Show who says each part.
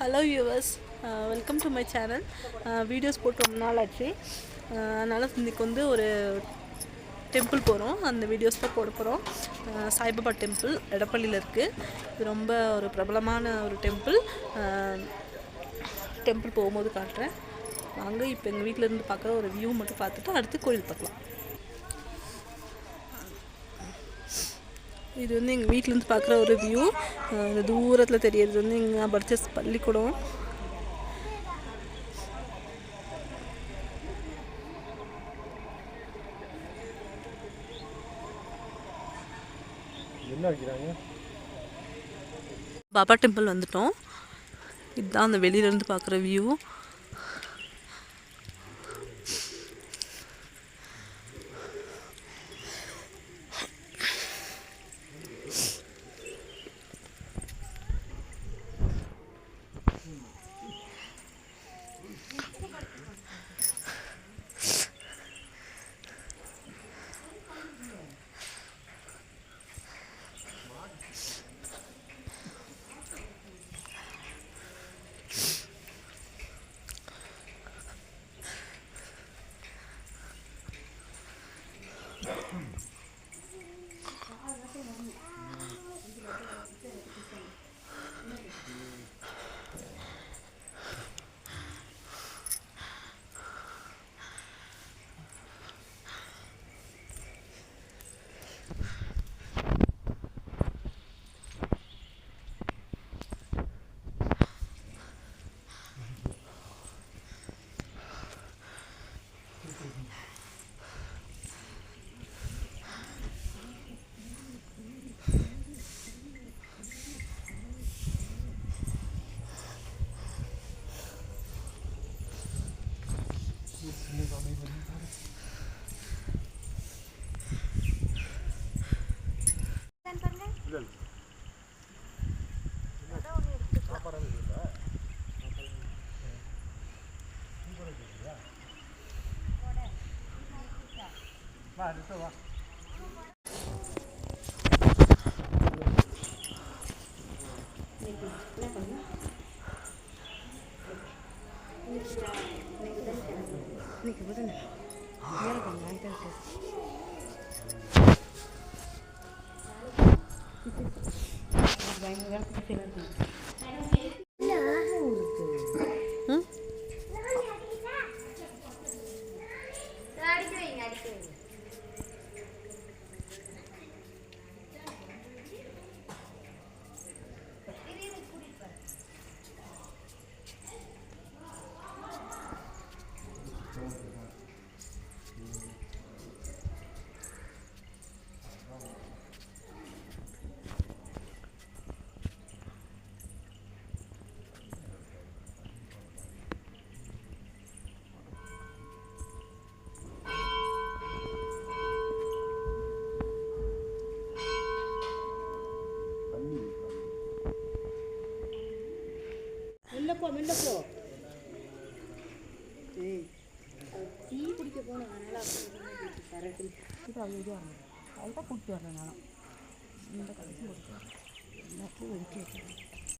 Speaker 1: Hello viewers welcome to my channel videos போட்டு ரொம்ப நாள் ஆச்சு. Uh, அதனால் இன்றைக்கி வந்து ஒரு டெம்பிள் போகிறோம் அந்த வீடியோஸ் தான் போட போகிறோம் uh, சாய்பாபா டெம்பிள் எடப்பள்ளியில் இருக்குது இது ரொம்ப ஒரு பிரபலமான ஒரு டெம்பிள் டெம்பிள் uh, போகும்போது காட்டுறேன். வாங்க இப்போ எங்கள் வீட்டில் இருந்து பார்க்குற ஒரு வியூ மட்டும் பார்த்துட்டு அடுத்து கோயில் பார்க்கலாம். இது வந்து எங்கள் வீட்டிலேருந்து பார்க்குற ஒரு வியூ இந்த தூரத்தில் தெரியறது வந்து எங்கள் நான் படித்த பள்ளிக்கூடம் பாபா டெம்பிள் வந்துட்டோம். இதுதான் அந்த வெளியிலேருந்து பார்க்குற வியூ
Speaker 2: 何? Vale, నీకు
Speaker 1: ఇవ్వదండి
Speaker 3: అంతే భయంకరంగా ఫీల్ అవుతుంది
Speaker 4: மெல்ல போ மெல்ல போ ஏய் டீ குடிக்க போனோம் அதனால கரெக்டு இப்போ அவங்க இது வரணும் அதுதான் கூப்பிட்டு வரேன் நானும் இந்த கடைசி முடிச்சு எல்லாத்தையும் ஒதுக்கி வைக்கிறேன்